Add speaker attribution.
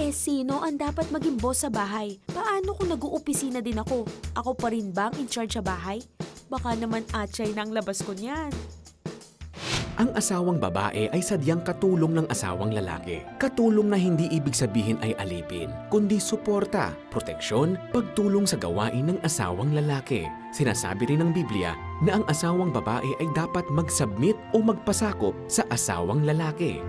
Speaker 1: Eh sino ang dapat maging boss sa bahay? Paano kung nag-uopisina din ako? Ako pa rin ba ang in charge sa bahay? Baka naman atsay na ang labas ko niyan.
Speaker 2: Ang asawang babae ay sadyang katulong ng asawang lalaki. Katulong na hindi ibig sabihin ay alipin, kundi suporta, proteksyon, pagtulong sa gawain ng asawang lalaki. Sinasabi rin ng Biblia na ang asawang babae ay dapat mag-submit o magpasakop sa asawang lalaki.